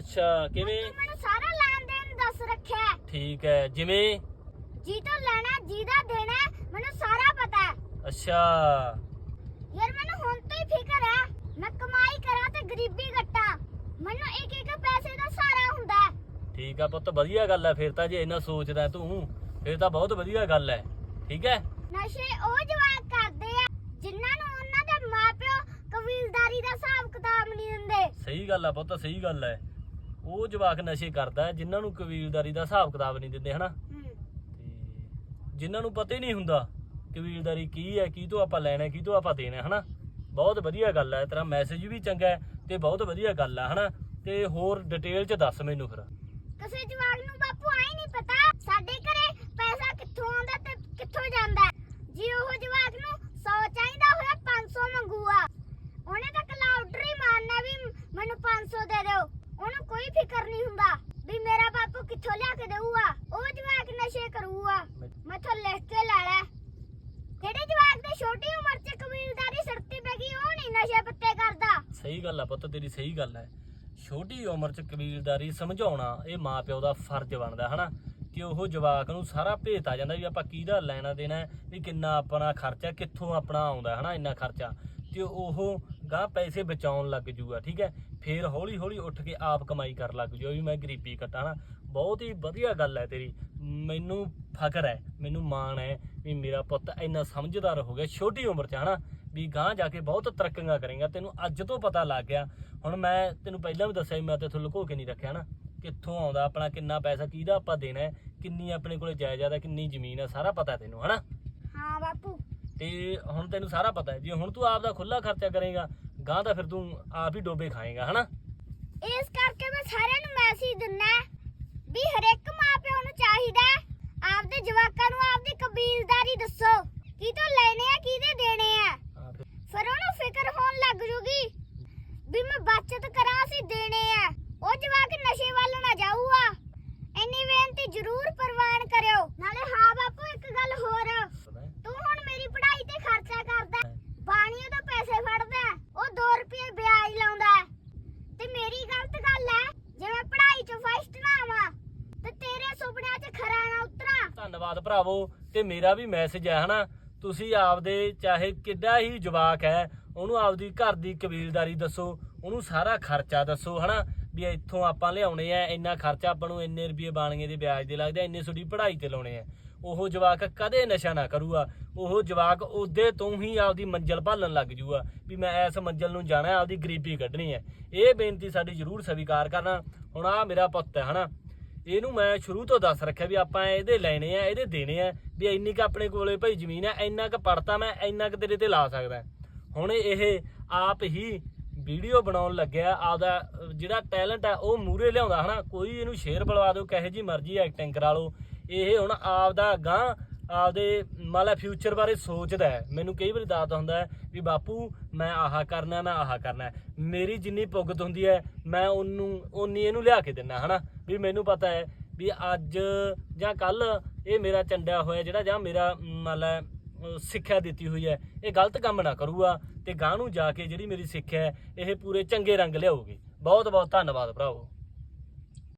ਅੱਛਾ ਕਿਵੇਂ? ਤੂੰ ਮੈਨੂੰ ਸਾਰਾ ਲੈਣ ਦੇਣ ਦੱਸ ਰੱਖਿਆ ਹੈ। ਠੀਕ ਹੈ ਜਿਵੇਂ? ਜੀ ਤੋਂ ਲੈਣਾ ਜਿਹਦਾ ਦੇਣਾ ਹੈ, ਮੈਨੂੰ ਸਾਰਾ ਪਤਾ ਹੈ। ਅੱਛਾ। ਯਾਰ ਮੈਨੂੰ ਹੁਣ ਤੋਂ ਹੀ ਫਿਕਰ ਹੈ। ਮੈਂ ਕਮਾਈ ਕਰਾਂ ਤੇ ਗਰੀਬੀ ਕੱਟਾਂ। ਮੈਨੂੰ ਇੱਕ ਇੱਕ ਪੈਸੇ ਦਾ ਸਹਾਰਾ ਹੁੰਦਾ ਹੈ। ਠੀਕ ਆ ਪੁੱਤ ਵਧੀਆ ਗੱਲ ਹੈ ਫਿਰ ਤਾਂ ਜੇ ਇੰਨਾ ਸੋਚਦਾ ਤੂੰ ਫਿਰ ਤਾਂ ਬਹੁਤ ਵਧੀਆ ਗੱਲ ਹੈ। ਠੀਕ ਹੈ? ਨਸ਼ੇ ਉਹ ਜਵਾਕ ਕਰਦੇ ਆ ਜਿਨ੍ਹਾਂ ਨੂੰ ਉਹਨਾਂ ਦੇ ਮਾਪਿਓ ਕਬੀਲਦਾਰੀ ਦਾ ਹਿਸਾਬ ਕਿਤਾਬ ਨਹੀਂ ਦਿੰਦੇ। ਸਹੀ ਗੱਲ ਆ ਪੁੱਤ ਸਹੀ ਗੱਲ ਹੈ। ਉਹ ਜਵਾਕ ਨਸ਼ੇ ਕਰਦਾ ਹੈ, ਜਿਨ੍ਹਾਂ ਨੂੰ ਕਬੀਲਦਾਰੀ ਦਾ ਹਿਸਾਬ ਕਿਤਾਬ ਨਹੀਂ ਦਿੰਦੇ ਹਨਾ? ਹੂੰ। ਤੇ ਜਿਨ੍ਹਾਂ ਨੂੰ ਪਤਾ ਹੀ ਨਹੀਂ ਹੁੰਦਾ ਕਬੀਲਦਾਰੀ ਕੀ ਹੈ ਕੀ ਤੋਂ ਆਪਾਂ ਲੈਣਾ ਕੀ ਤੋਂ ਆਪਾਂ ਦੇਣਾ ਹਨਾ? ਬਹੁਤ ਵਧੀਆ ਗੱਲ ਹੈ ਤੇਰਾ ਮੈਸੇਜ ਵੀ ਚੰਗਾ ਹੈ ਤੇ ਬਹੁਤ ਵਧੀਆ ਗੱਲ ਆ ਹਨਾ? ਤੇ ਹੋਰ ਡਿਟੇਲ ਚ ਦੱਸ ਮੈਨੂੰ ਫਿਰ। ਕਿਸੇ ਜਵਾਕ ਨੂੰ ਬਾਪੂ ਆਈ ਨਹੀਂ ਪਤਾ ਸਾਡੇ ਘਰੇ ਪੈਸਾ ਕਿੱਥੋਂ ਆਉਂਦਾ ਤੇ ਕਿੱਥੋਂ ਜਾਂਦਾ ਹੈ। ਜੇ ਉਹ ਜਵਾਕ ਨੂੰ 100 ਚਾਹੀਦਾ ਹੋਇਆ 500 ਮੰਗੂਆ ਉਹਨੇ ਤਾਂ ਕਲਾਉਡਰੀ ਮਾਰਨਾ ਵੀ ਮੈਨੂੰ 500 ਦੇ ਦਿਓ ਉਹਨੂੰ ਕੋਈ ਫਿਕਰ ਨਹੀਂ ਹੁੰਦਾ ਵੀ ਮੇਰਾ ਬਾਪੂ ਕਿੱਥੋਂ ਲਿਆ ਕੇ ਦੇਊਗਾ ਉਹ ਜਵਾਕ ਨਸ਼ੇ ਕਰੂਗਾ ਮੈਥੋਂ ਲਿਖ ਕੇ ਜਿਹੜੇ ਜਵਾਕ ਦੇ ਛੋਟੀ ਉਮਰ 'ਚ ਕਬੀਲਦਾਰੀ ਸੜਤੀ ਪੈ ਗਈ, ਉਹ ਨਹੀਂ ਨਸ਼ੇ ਪੱਤੇ ਕਰਦਾ। ਸਹੀ ਗੱਲ ਆ ਪੁੱਤ, ਤੇਰੀ ਸਹੀ ਗੱਲ ਹੈ ਛੋਟੀ ਉਮਰ ਚ ਕਬੀਲਦਾਰੀ ਸਮਝਾਉਣਾ, ਇਹ ਮਾਪਿਓ ਦਾ ਫਰਜ਼ ਬਣਦਾ, ਹਨਾ? ਕਿ ਉਹ ਜਵਾਕ ਨੂੰ ਸਾਰਾ ਭੇਤ ਆ ਜਾਂਦਾ ਵੀ ਆਪਾਂ ਕਿਹਦਾ ਲੈਣਾ ਦੇਣਾ ਵੀ ਕਿੰਨਾ ਆਪਣਾ ਖਰਚਾ, ਕਿੱਥੋਂ ਆਪਣਾ ਆਉਂਦਾ, ਹਨਾ? ਇੰਨਾ ਖਰਚਾ। ਤੇ ਉਹ ਗਾਂ ਪੈਸੇ ਬਚਾਉਣ ਲੱਗ ਜੂਗਾ, ਠੀਕ ਹੈ? ਫੇਰ ਹੌਲੀ ਹੌਲੀ ਉੱਠ ਕੇ ਆਪ ਕਮਾਈ ਕਰਨ ਲੱਗ ਜੂ। ਵੀ ਮੈਂ ਗਰੀਬੀ ਕੱਟਾਂ ਨਾ। ਬਹੁਤ ਹੀ ਵਧੀਆ ਗੱਲ ਹੈ ਤੇਰੀ। ਮੈਨੂੰ ਫਖਰ ਹੈ, ਮੈਨੂੰ ਮਾਣ ਹੈ ਵੀ ਮੇਰਾ ਪੁੱਤ ਇੰਨਾ ਸਮਝਦਾਰ ਹੋ ਗਿਆ, ਛੋਟੀ ਉਮਰ 'ਚ, ਹਨਾ? ਵੀ ਗਾਂ ਜਾ ਕੇ ਬਹੁਤ ਤਰੱਕੀਆਂ ਕਰੇਗਾ। ਤੈਨੂੰ ਅੱਜ ਤੋਂ ਪਤਾ ਲੱਗ ਗਿਆ। ਹੁਣ ਮੈਂ ਤੈਨੂੰ ਪਹਿਲਾਂ ਵੀ ਦੱਸਿਆ ਸੀ ਮੈਂ ਤੇਥੋਂ ਲੁਕੋ ਕੇ ਨਹੀਂ ਰੱਖਿਆ ਨਾ ਕਿੱਥੋਂ ਆਉਂਦਾ ਆਪਣਾ, ਕਿੰਨਾ ਪੈਸਾ, ਕਿਹਦਾ ਆਪਾਂ ਦੇਣਾ ਹੈ? ਕਿੰਨੀ ਆਪਣੇ ਕੋਲੇ ਜਾਇਦਾਦ ਹੈ, ਕਿੰਨੀ ਜ਼ਮੀਨ ਹੈ, ਸਾਰਾ ਪਤਾ ਤੈਨੂੰ, ਹਨਾ? ਹਾਂ, ਬਾਪੂ। ਤੇ ਹੁਣ ਤੈਨੂੰ ਸਾਰਾ ਪਤਾ ਹੈ, ਜੇ ਹੁਣ ਤੂੰ ਆਪ ਦਾ ਖੁੱਲਾ ਖਰਚਾ ਕਰੇਗਾ ਗਾਂ ਤਾਂ ਫਿਰ ਤੂੰ ਆਪ ਹੀ ਡੋਬੇ ਖਾਏਗਾ, ਹਨਾ? ਇਸ ਕਰਕੇ ਮੈਂ ਸਾਰਿਆਂ ਨੂੰ ਮੈਸੇਜ ਦਿੰਦਾ ਹੈ ਵੀ ਹਰੇਕ ਮਾਪਿਓ ਨੂੰ ਚਾਹੀਦਾ ਹੈ ਆਪਦੇ ਜਵਾਕਾਂ ਨੂੰ ਆਪਦੀ ਕਬੀਲਦਾਰੀ ਦੱਸੋ ਕੀ ਤੋਂ ਲੈਣੇ ਆ ਕਿਹਦੇ ਦੇਣੇ ਆ ਹਾਂ ਫਿਰ ਫਿਰ ਉਹਨੂੰ ਫਿਕਰ ਹੋਣ ਲੱਗ ਜੂਗੀ ਵੀ ਮੈਂ ਬਚਤ ਕਰਾਂ ਸੀ ਦੇਣੇ ਆ ਉਹ ਜਵਾਕ ਨਸ਼ੇ ਵੱਲ ਨਾ ਜਾਊਗਾ ਇੰਨੀ ਬੇਨਤੀ ਜ਼ਰੂਰ ਪ੍ਰਵਾਨ ਕਰਿਓ ਨਾਲੇ ਹਾਂ ਬਾਪੂ ਇੱਕ ਗੱਲ ਹੋਰ ਪਤਾ ਹੈ? ਤੂੰ ਹੁਣ ਮੇਰੀ ਪੜ੍ਹਾਈ ਤੇ ਖਰਚਾ ਕਰਦਾ ਹੈ। ਬਾਣੀਓ ਤੋਂ ਪੈਸੇ ਫੜਦਾ ਹੈ, ਉਹ 2 ਰੁਪਏ ਵਿਆਜ ਲਾਉਂਦਾ ਹੈ। ਤੇ ਮੇਰੀ ਗਲਤ ਗੱਲ ਹੈ ਜੇ ਮੈਂ ਪੜ੍ਹਾਈ 'ਚ ਫਸਟ ਨਾ ਆਵਾਂ ਤੇ ਤੇਰੇ ਸੁਪਨਿਆਂ 'ਚ ਖਰਾ ਨਾ ਉਤਰਾਂ। ਧੰਨਵਾਦ ਭਰਾਵੋ, ਤੇ ਮੇਰਾ ਵੀ ਮੈਸੇਜ ਹੈ, ਹਨਾ? ਤੁਸੀਂ ਆਪਦੇ, ਚਾਹੇ ਕਿੱਡਾ ਹੀ ਜਵਾਕ ਹੈ, ਉਹਨੂੰ ਆਪਦੀ ਘਰ ਦੀ ਕਬੀਲਦਾਰੀ ਦੱਸੋ, ਉਹਨੂੰ ਸਾਰਾ ਖਰਚਾ ਦੱਸੋ, ਹਨਾ? ਵੀ ਇੱਥੋਂ ਆਪਾਂ ਲਿਆਉਣੇ ਆ, ਇੰਨਾ ਖਰਚਾ ਆਪਾਂ ਨੂੰ ਇੰਨੇ ਰੁਪਏ ਬਾਣੀਏ ਦੇ ਵਿਆਜ ਦੇ ਲੱਗਦੇ ਆ, ਇੰਨੇ ਤੁਹਾਡੀ ਪੜ੍ਹਾਈ ਤੇ ਲਾਉਣੇ ਆ। ਉਹ ਜਵਾਕ ਕਦੇ ਨਸ਼ਾ ਨਾ ਕਰੂਗਾ, ਉਹ ਜਵਾਕ ਉਹਦੇ ਤੋਂ ਹੀ ਆਪਦੀ ਮੰਜ਼ਲ ਭਾਲਣ ਲੱਗ ਜੂਗਾ, ਵੀ ਮੈਂ ਇਸ ਮੰਜ਼ਲ ਨੂੰ ਜਾਣਾ, ਆਪਦੀ ਗਰੀਬੀ ਕੱਢਣੀ ਹੈ। ਇਹ ਬੇਨਤੀ ਸਾਡੀ ਜ਼ਰੂਰ ਸਵੀਕਾਰ ਕਰਨਾ। ਹੁਣ ਆ ਮੇਰਾ ਪੁੱਤ ਹੈ, ਹਨਾ? ਇਹਨੂੰ ਮੈਂ ਸ਼ੁਰੂ ਤੋਂ ਦੱਸ ਰੱਖਿਆ ਵੀ ਆਪਾਂ ਇਹਦੇ ਲੈਣੇ ਆ, ਇਹਦੇ ਦੇਣੇ ਆ, ਵੀ ਇੰਨੀ ਕ ਆਪਣੇ ਕੋਲੇ ਭਾਈ ਜ਼ਮੀਨ ਆ, ਇੰਨਾ ਕ ਪੜਤਾ ਮੈਂ, ਇੰਨਾ ਕ ਤੇਰੇ ਤੇ ਲਾ ਸਕਦਾ। ਹੁਣ ਇਹ ਆਪ ਹੀ ਵੀਡੀਓ ਬਣਾਉਣ ਲੱਗਿਆ, ਆਪਦਾ ਜਿਹੜਾ ਟੈਲੈਂਟ ਆ, ਉਹ ਮੂਰੇ ਲਿਆਉਂਦਾ, ਹਨਾ? ਕੋਈ ਇਹਨੂੰ ਸ਼ੇਅਰ ਬਲਵਾ ਦਿਓ, ਕਹੇ ਜੀ ਮਰਜ਼ੀ ਐਕਟਿੰਗ ਕਰਾ ਲਓ। ਇਹ ਹੁਣ ਆਪਦਾ ਗਾਂ ਆਪਦੇ ਮਾਲਾ ਫਿਊਚਰ ਬਾਰੇ ਸੋਚਦਾ ਹੈ। ਮੈਨੂੰ ਕਈ ਵਾਰੀ ਦੱਸਦਾ ਹੁੰਦਾ ਵੀ ਬਾਪੂ, ਮੈਂ ਆਹਾ ਕਰਨਾ, ਮੈਂ ਆਹਾ ਕਰਨਾ ਮੇਰੀ ਜਿੰਨੀ ਭੁਗਤ ਹੁੰਦੀ ਹੈ, ਮੈਂ ਉਹਨੂੰ ਉਨੀ ਇਹਨੂੰ ਲਿਆ ਕੇ ਦਿੰਦਾ, ਹਨਾ? ਵੀ ਮੈਨੂੰ ਪਤਾ ਹੈ ਵੀ ਅੱਜ ਜਾਂ ਕੱਲ ਇਹ ਮੇਰਾ ਚੰਡਿਆ ਹੋਇਆ ਜਿਹੜਾ ਜਾਂ ਮੇਰਾ ਮੰਨ ਲੈ ਸਿੱਖਿਆ ਦਿੱਤੀ ਹੋਈ ਹੈ। ਇਹ ਗਲਤ ਕੰਮ ਨਾ ਕਰੂਗਾ ਤੇ ਗਾਂ ਨੂੰ ਜਾ ਕੇ ਜਿਹੜੀ ਮੇਰੀ ਸਿੱਖਿਆ ਹੈ, ਇਹ ਪੂਰੇ ਚੰਗੇ ਰੰਗ ਲਿਆਊਗੀ। ਬਹੁਤ ਬਹੁਤ ਧੰਨਵਾਦ ਭਰਾਵੋ।